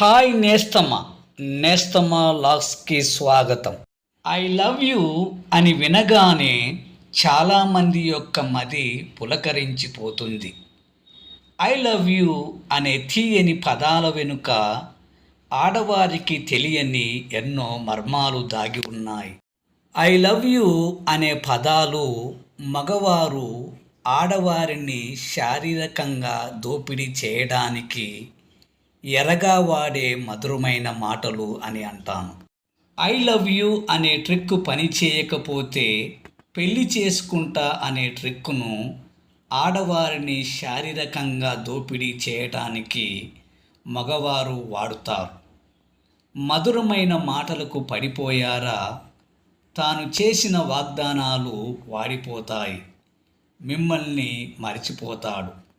Hi నేస్తమ్మ. నేస్తమ్మ లాగ్స్కి స్వాగతం. I love you అని వినగానే చాలామంది యొక్క మది పులకరించిపోతుంది. ఐ లవ్ యూ అనే తీయని పదాల వెనుక ఆడవారికి తెలియని ఎన్నో మర్మాలు దాగి ఉన్నాయి. ఐ లవ్ యూ అనే పదాలు మగవారు ఆడవారిని శారీరకంగా దోపిడీ చేయడానికి ఎరగా వాడే మధురమైన మాటలు అని అంటాను. ఐ లవ్ యూ అనే ట్రిక్ పని చేయకపోతే పెళ్ళి చేసుకుంటా అనే ట్రిక్కును ఆడవారిని శారీరకంగా దోపిడీ చేయటానికి మగవారు వాడుతారు. మధురమైన మాటలకు పడిపోయారా? తాను చేసిన వాగ్దానాలు వాడిపోతాయి. మిమ్మల్ని మర్చిపోతాడు.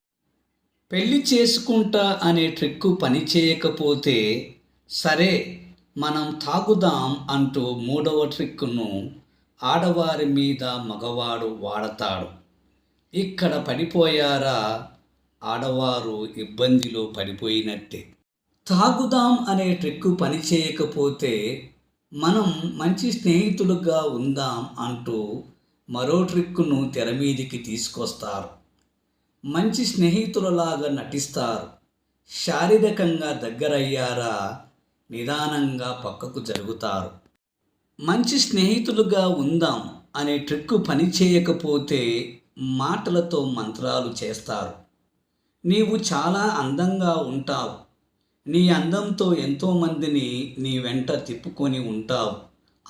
పెళ్ళి చేసుకుంటా అనే ట్రిక్కు పని చేయకపోతే సరే మనం తాగుదాం అంటూ మూడవ ట్రిక్కును ఆడవారి మీద మగవాడు వాడతాడు. ఇక్కడ పడిపోయారా? ఆడవారు ఇబ్బందిలో పడిపోయినట్టే. తాగుదాం అనే ట్రిక్కు పని చేయకపోతే మనం మంచి స్నేహితులుగా ఉందాం అంటూ మరో ట్రిక్కును తెర మీదికి తీసుకొస్తారు. మంచి స్నేహితులలాగా నటిస్తారు. శారీరకంగా దగ్గరయ్యారా? నిదానంగా పక్కకు జరుగుతారు. మంచి స్నేహితులుగా ఉందాం అనే ట్రిక్కు పని చేయకపోతే మాటలతో మంత్రాలు చేస్తారు. నీవు చాలా అందంగా ఉంటావు. నీ అందంతో ఎంతోమందిని నీ వెంట తిప్పుకొని ఉంటావు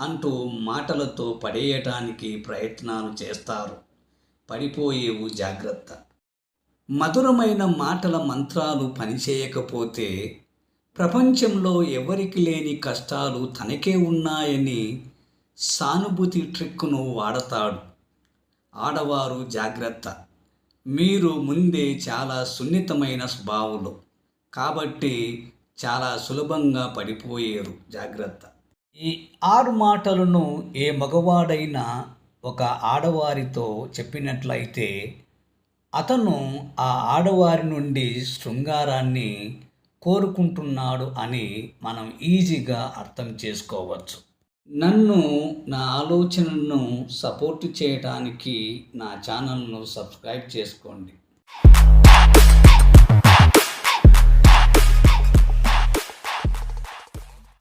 అంటూ మాటలతో పడేయటానికి ప్రయత్నాలు చేస్తారు. పడిపోయేవు జాగ్రత్త. మధురమైన మాటల మంత్రాలు పనిచేయకపోతే ప్రపంచంలో ఎవరికి లేని కష్టాలు తనకే ఉన్నాయని సానుభూతి ట్రిక్కును వాడతాడు. ఆడవారు జాగ్రత్త. మీరు ముందే చాలా సున్నితమైన స్వభావులు కాబట్టి చాలా సులభంగా పడిపోయారు. జాగ్రత్త. ఈ ఆరు మాటలను ఏ మగవాడైనా ఒక ఆడవారితో చెప్పినట్లయితే అతను ఆ ఆడవారి నుండి శృంగారాన్ని కోరుకుంటున్నాడు అని మనం ఈజీగా అర్థం చేసుకోవచ్చు. నన్ను నా ఆలోచనను సపోర్ట్ చేయడానికి నా ఛానల్ను సబ్స్క్రైబ్ చేసుకోండి.